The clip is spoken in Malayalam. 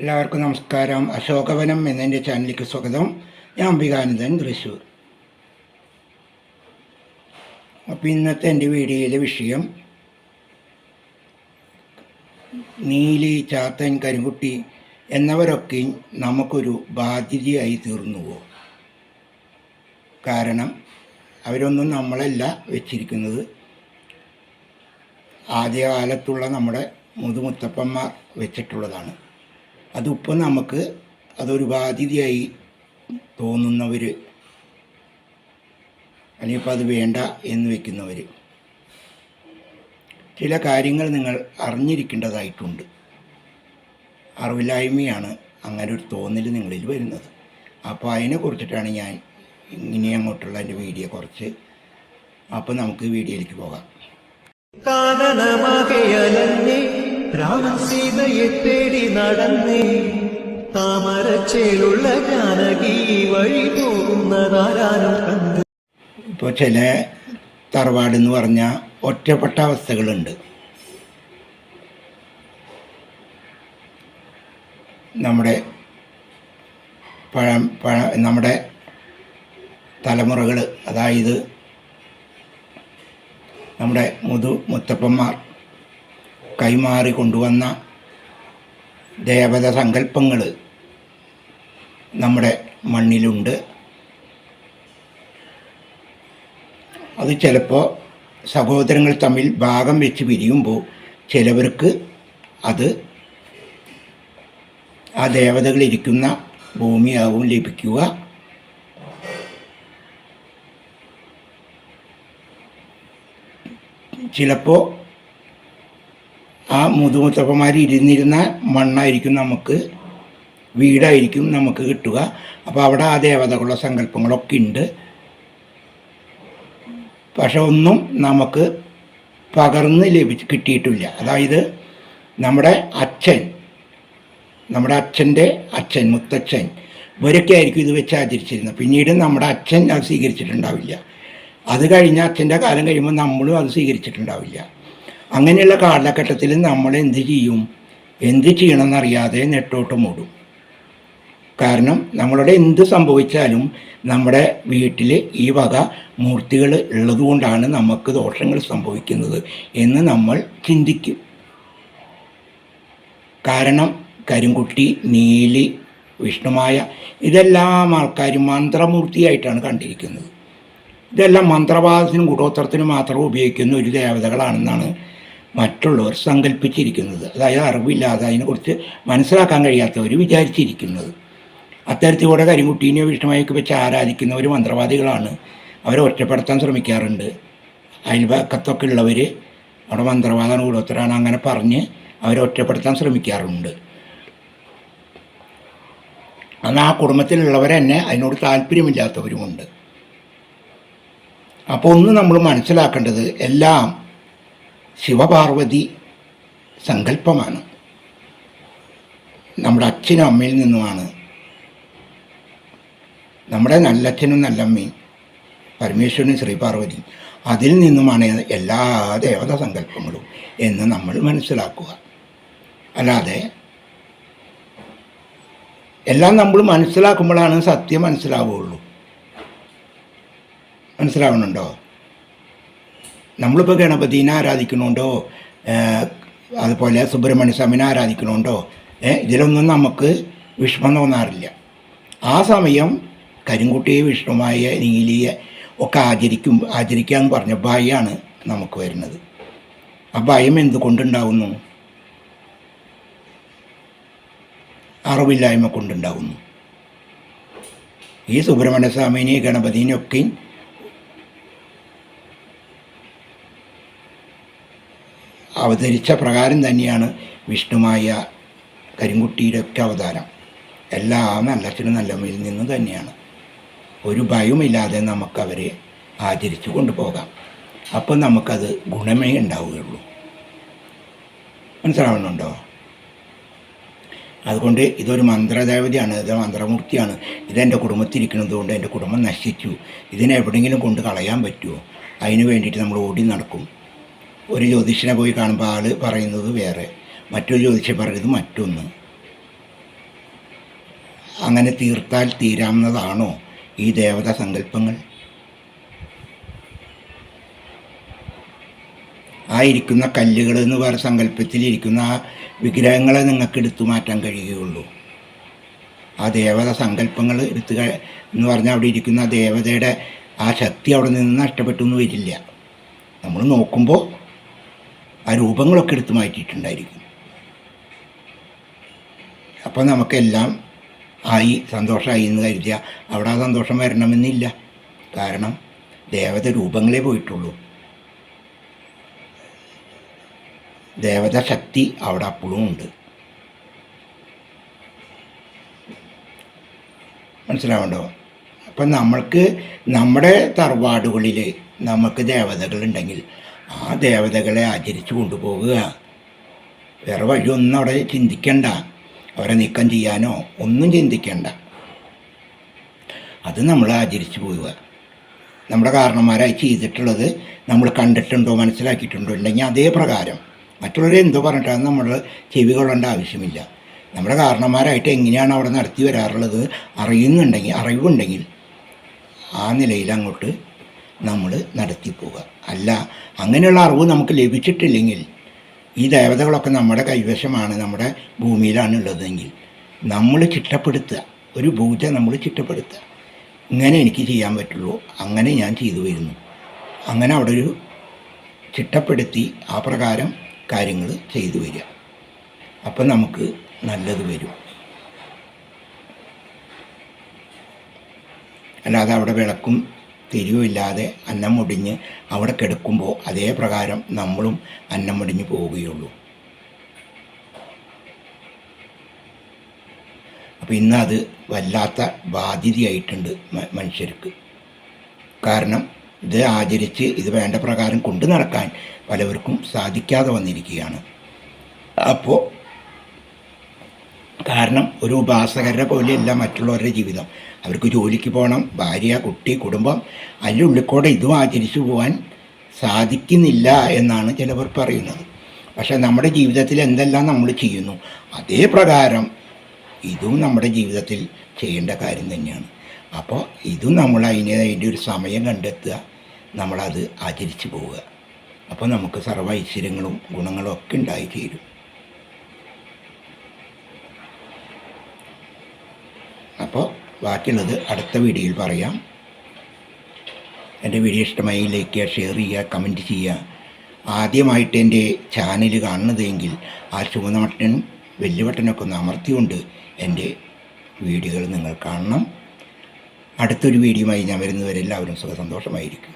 എല്ലാവർക്കും നമസ്കാരം. അശോകവനം എന്നെന്റെ ചാനലിലേക്ക് സ്വാഗതം. ഞാൻ അംബികാനന്ദൻ തൃശ്ശൂർ. അപ്പോൾ ഇന്നത്തെ എന്റെ വീഡിയോയിലെ വിഷയം നീലി ചാത്തൻ കരികുട്ടി എന്നവരൊക്കെ നമുക്കൊരു ബാധ്യതയായി തീർന്നുവോ? കാരണം അവരൊന്നും നമ്മളല്ല വെച്ചിരിക്കുന്നത്. ആദ്യകാലത്തുള്ള നമ്മുടെ മുതുമുത്തപ്പന്മാർ വെച്ചിട്ടുള്ളതാണ്. അതിപ്പോൾ നമുക്ക് അതൊരു ബാധ്യതയായി തോന്നുന്നവർ അല്ലെങ്കിൽ ഇപ്പോൾ അത് വേണ്ട എന്ന് വെക്കുന്നവർ ചില കാര്യങ്ങൾ നിങ്ങൾ അറിഞ്ഞിരിക്കേണ്ടതായിട്ടുണ്ട്. അറിവില്ലായ്മയാണ് അങ്ങനെ ഒരു തോന്നൽ നിങ്ങളിൽ വരുന്നത്. അപ്പോൾ അതിനെ അതിനെക്കുറിച്ചിട്ടാണ് ഞാൻ ഇങ്ങനെ അങ്ങോട്ടുള്ള എന്റെ വീഡിയോ കുറച്ച്. അപ്പോൾ നമുക്ക് വീഡിയോയിലേക്ക് പോകാം. രാമൻ സീതയെ തേടി നടന്നേ. താമരച്ചേലുള്ള ജാനകി വഴി പോകുന്നതാരാനും കണ്ടു. ഇപ്പോൾ ചില തറവാടെന്ന് പറഞ്ഞാൽ ഒറ്റപ്പെട്ട അവസ്ഥകളുണ്ട്. നമ്മുടെ പഴം പഴ നമ്മുടെ തലമുറകൾ അതായത് നമ്മുടെ മുതു മുത്തപ്പന്മാർ കൈമാറി കൊണ്ടുവന്ന ദേവത സങ്കല്പങ്ങൾ നമ്മുടെ മണ്ണിലുണ്ട്. അത് ചിലപ്പോൾ സഹോദരങ്ങൾ തമ്മിൽ ഭാഗം വെച്ച് പിരിയുമ്പോൾ ചിലവർക്ക് അത് ആ ദേവതകളിരിക്കുന്ന ഭൂമിയാവും ലഭിക്കുക. ചിലപ്പോൾ ആ മുതുമുത്തപ്പന്മാർ ഇരുന്നിരുന്ന മണ്ണായിരിക്കും നമുക്ക് വീടായിരിക്കും നമുക്ക് കിട്ടുക. അപ്പോൾ അവിടെ ആ ദേവതകളുടെ സങ്കല്പങ്ങളൊക്കെ ഉണ്ട്. പക്ഷെ ഒന്നും നമുക്ക് പകർന്ന് ലഭിച്ച് കിട്ടിയിട്ടില്ല. അതായത് നമ്മുടെ അച്ഛൻ നമ്മുടെ അച്ഛന്റെ അച്ഛൻ മുത്തച്ഛൻ ഇവരൊക്കെ ആയിരിക്കും ഇത് വെച്ച് ആചരിച്ചിരുന്നത്. പിന്നീട് നമ്മുടെ അച്ഛൻ അത് സ്വീകരിച്ചിട്ടുണ്ടാവില്ല. അത് കഴിഞ്ഞ അച്ഛന്റെ കാലം കഴിയുമ്പോൾ നമ്മളും അത് സ്വീകരിച്ചിട്ടുണ്ടാവില്ല. അങ്ങനെയുള്ള കാലഘട്ടത്തിൽ നമ്മൾ എന്ത് ചെയ്യും? എന്ത് ചെയ്യണമെന്നറിയാതെ നെട്ടോട്ട് മൂടും. കാരണം നമ്മളുടെ എന്ത് സംഭവിച്ചാലും നമ്മുടെ വീട്ടിൽ ഈ വക മൂർത്തികൾ ഉള്ളതുകൊണ്ടാണ് നമുക്ക് ദോഷങ്ങൾ സംഭവിക്കുന്നത് എന്ന് നമ്മൾ ചിന്തിക്കും. കാരണം കരിങ്കുട്ടി നീലി വിഷ്ണുമായ ഇതെല്ലാം ആൾക്കാരും മന്ത്രമൂർത്തിയായിട്ടാണ് കണ്ടിരിക്കുന്നത്. ഇതെല്ലാം മന്ത്രവാദത്തിനും കൂടോത്രത്തിനും മാത്രം ഉപയോഗിക്കുന്ന ഒരു ദേവതകളാണെന്നാണ് മറ്റുള്ളവർ സങ്കല്പിച്ചിരിക്കുന്നത് അതായത് അറിവില്ലാതെ അതിനെക്കുറിച്ച് മനസ്സിലാക്കാൻ കഴിയാത്തവർ വിചാരിച്ചിരിക്കുന്നത്. അത്തരത്തിലൂടെ കരിങ്കുട്ടീനെയോ വിഷ്ണുമായൊക്കെ വെച്ച് ആരാധിക്കുന്നവർ മന്ത്രവാദികളാണ്. അവരെ ഒറ്റപ്പെടുത്താൻ ശ്രമിക്കാറുണ്ട്. അയൽപക്കത്തൊക്കെ ഉള്ളവർ അവിടെ മന്ത്രവാദമാണ് കൂടോത്തരാണ് അങ്ങനെ പറഞ്ഞ് അവരെ ഒറ്റപ്പെടുത്താൻ ശ്രമിക്കാറുണ്ട്. എന്നാൽ ആ കുടുംബത്തിലുള്ളവർ തന്നെ അതിനോട് താല്പര്യമില്ലാത്തവരുമുണ്ട്. അപ്പോൾ ഒന്ന് നമ്മൾ മനസ്സിലാക്കേണ്ടത് എല്ലാം ശിവപാർവതി സങ്കല്പമാണ്. നമ്മുടെ അച്ഛനും അമ്മയിൽ നിന്നുമാണ്. നമ്മുടെ നല്ലച്ഛനും നല്ലമ്മയും പരമേശ്വരനും ശ്രീപാർവതി അതിൽ നിന്നുമാണ് എല്ലാ ദേവതാ സങ്കല്പങ്ങളും എന്ന് നമ്മൾ മനസ്സിലാക്കുക. അല്ലാതെ എല്ലാം നമ്മൾ മനസ്സിലാക്കുമ്പോഴാണ് സത്യം മനസ്സിലാവുകയുള്ളൂ മനസ്സിലാവുന്നുണ്ടോ? നമ്മളിപ്പോൾ ഗണപതിനെ ആരാധിക്കണുണ്ടോ? അതുപോലെ സുബ്രഹ്മണ്യ സ്വാമിനെ ആരാധിക്കണുണ്ടോ? ഇതിലൊന്നും നമുക്ക് വിഷമം തോന്നാറില്ല. ആ സമയം കരിങ്കുട്ടിയെ വിഷ്ണുമായ നീലിയെ ഒക്കെ ആചരിക്കും ആചരിക്കുക എന്ന് പറഞ്ഞ ഭയമാണ് നമുക്ക് വരുന്നത്. ആ ഭയം എന്തുകൊണ്ടുണ്ടാവുന്നു? അറിവില്ലായ്മ കൊണ്ടുണ്ടാവുന്നു. ഈ സുബ്രഹ്മണ്യ സ്വാമിനെയും ഗണപതിനെയൊക്കെ അവതരിച്ച പ്രകാരം തന്നെയാണ് വിഷ്ണുമായ കരിങ്കുട്ടിയുടെ ഒക്കെ അവതാരം. എല്ലാം നല്ലച്ഛനും നല്ലമ്മയിൽ നിന്ന് തന്നെയാണ്. ഒരു ഭയമില്ലാതെ നമുക്കവരെ ആചരിച്ചു കൊണ്ടുപോകാം. അപ്പം നമുക്കത് ഗുണമേ ഉണ്ടാവുകയുള്ളൂ. മനസ്സിലാവുന്നുണ്ടോ? അതുകൊണ്ട് ഇതൊരു മന്ത്രദേവതയാണ് ഇത് മന്ത്രമൂർത്തിയാണ്. ഇതെന്റെ കുടുംബത്തിരിക്കുന്നത് കൊണ്ട് എന്റെ കുടുംബം നശിച്ചു. ഇതിനെ എവിടെയെങ്കിലും കൊണ്ട് കളയാൻ പറ്റുമോ? അതിന് വേണ്ടിയിട്ട് നമ്മൾ ഓടി നടക്കും. ഒരു ജ്യോതിഷനെ പോയി കാണുമ്പോൾ ആൾ പറയുന്നത് വേറെ. മറ്റൊരു ജ്യോതിഷ പറയുന്നത് മറ്റൊന്ന്. അങ്ങനെ തീർത്താൽ തീരാവുന്നതാണോ ഈ ദേവതാ സങ്കല്പങ്ങൾ? ആ ഇരിക്കുന്ന കല്ലുകൾ എന്ന് പറയുന്ന സങ്കല്പത്തിലിരിക്കുന്ന ആ വിഗ്രഹങ്ങളെ നിങ്ങൾക്ക് എടുത്തു മാറ്റാൻ കഴിയുകയുള്ളൂ. ആ ദേവത സങ്കല്പങ്ങൾ എടുത്തു എന്ന് പറഞ്ഞാൽ അവിടെ ഇരിക്കുന്ന ദേവതയുടെ ആ ശക്തി അവിടെ നിന്ന് നഷ്ടപ്പെട്ടു എന്ന് വരില്ല. നമ്മൾ നോക്കുമ്പോൾ ആ രൂപങ്ങളൊക്കെ എടുത്തു മാറ്റിയിട്ടുണ്ടായിരിക്കും. അപ്പോൾ നമുക്കെല്ലാം ആയി സന്തോഷമായി എന്ന് കരുതിയ അവിടെ ആ സന്തോഷം വരണമെന്നില്ല. കാരണം ദേവത രൂപങ്ങളെ പോയിട്ടുള്ളൂ. ദേവത ശക്തി അവിടെ അപ്പോഴും ഉണ്ട്. മനസ്സിലാവണ്ടോ? അപ്പം നമ്മൾക്ക് നമ്മുടെ തറവാടുകളിൽ നമുക്ക് ദേവതകളുണ്ടെങ്കിൽ ആ ദേവതകളെ ആചരിച്ചു കൊണ്ടുപോകുക വേറെ വഴിയൊന്നും അവിടെ ചിന്തിക്കണ്ട. അവരെ നീക്കം ചെയ്യാനോ ഒന്നും ചിന്തിക്കണ്ട. അത് നമ്മൾ ആചരിച്ചു പോവുക. നമ്മുടെ കാരണന്മാരായി ചെയ്തിട്ടുള്ളത് നമ്മൾ കണ്ടിട്ടുണ്ടോ മനസ്സിലാക്കിയിട്ടുണ്ടോ ഇല്ലെങ്കിൽ അതേ പ്രകാരം മറ്റുള്ളവരെ എന്തോ പറഞ്ഞിട്ടാണ് നമ്മൾ ചെവി കൊള്ളേണ്ട ആവശ്യമില്ല. നമ്മുടെ കാരണന്മാരായിട്ട് എങ്ങനെയാണ് അവിടെ നടത്തി വരാറുള്ളത് അറിയുന്നുണ്ടെങ്കിൽ അറിവുണ്ടെങ്കിൽ ആ നിലയിൽ അങ്ങോട്ട് നമ്മൾ നടത്തി പോവുക. അല്ല അങ്ങനെയുള്ള അറിവ് നമുക്ക് ലഭിച്ചിട്ടില്ലെങ്കിൽ ഈ ദേവതകളൊക്കെ നമ്മുടെ കൈവശമാണ് നമ്മുടെ ഭൂമിയിലാണ് ഉള്ളതെങ്കിൽ നമ്മൾ ചിട്ടപ്പെടുത്തുക. ഒരു പൂജ നമ്മൾ ചിട്ടപ്പെടുത്തുക. ഇങ്ങനെ എനിക്ക് ചെയ്യാൻ പറ്റുള്ളൂ. അങ്ങനെ ഞാൻ ചെയ്തു വരുന്നു. അങ്ങനെ അവിടെ ഒരു ചിട്ടപ്പെടുത്തി ആ പ്രകാരം കാര്യങ്ങൾ ചെയ്തു വരിക. അപ്പം നമുക്ക് നല്ലത് വരും. അല്ലാതെ അവിടെ വിളക്കും തിരിവും ഇല്ലാതെ അന്നം മുടിഞ്ഞ് അവിടെ കിടക്കുമ്പോൾ അതേ പ്രകാരം നമ്മളും അന്നം മുടിഞ്ഞ് പോവുകയുള്ളൂ. അപ്പം ഇന്ന് അത് വല്ലാത്ത ബാധ്യതയായിട്ടുണ്ട് മനുഷ്യർക്ക്. കാരണം ഇത് ആചരിച്ച് ഇത് വേണ്ട പ്രകാരം കൊണ്ടു നടക്കാൻ പലവർക്കും സാധിക്കാതെ വന്നിരിക്കുകയാണ്. അപ്പോൾ കാരണം ഒരു ഉപാസകരുടെ പോലെയല്ല മറ്റുള്ളവരുടെ ജീവിതം. അവർക്ക് ജോലിക്ക് പോകണം ഭാര്യ കുട്ടി കുടുംബം. അതിന്റെ ഉള്ളിക്കൂടെ ഇതും ആചരിച്ചു പോകാൻ സാധിക്കുന്നില്ല എന്നാണ് ചിലവർ പറയുന്നത്. പക്ഷേ നമ്മുടെ ജീവിതത്തിൽ എന്തെല്ലാം നമ്മൾ ചെയ്യുന്നു അതേ പ്രകാരം ഇതും നമ്മുടെ ജീവിതത്തിൽ ചെയ്യേണ്ട കാര്യം തന്നെയാണ്. അപ്പോൾ ഇതും നമ്മൾ അതിന് അതിന്റെ ഒരു സമയം കണ്ടെത്തുക നമ്മളത് ആചരിച്ചു പോവുക. അപ്പോൾ നമുക്ക് സർവ ഐശ്വര്യങ്ങളും ഗുണങ്ങളും ഒക്കെ ഉണ്ടായി തീരും അപ്പോൾ ബാക്കിയുള്ളത് അടുത്ത വീഡിയോയിൽ പറയാം. എന്റെ വീഡിയോ ഇഷ്ടമായി ലൈക്ക് ചെയ്യുക ഷെയർ ചെയ്യുക കമന്റ് ചെയ്യുക. ആദ്യമായിട്ട് എന്റെ ചാനൽ കാണുന്നതെങ്കിൽ ആ ചുവന്ന ബട്ടനും വലിയ ബട്ടനൊക്കെ ഒന്ന് അമർത്തിക്കൊണ്ട് എന്റെ വീഡിയോകൾ നിങ്ങൾ കാണണം. അടുത്തൊരു വീഡിയോയുമായി ഞാൻ വരുന്നവരെല്ലാവരും സുഖസന്തോഷമായിരിക്കും.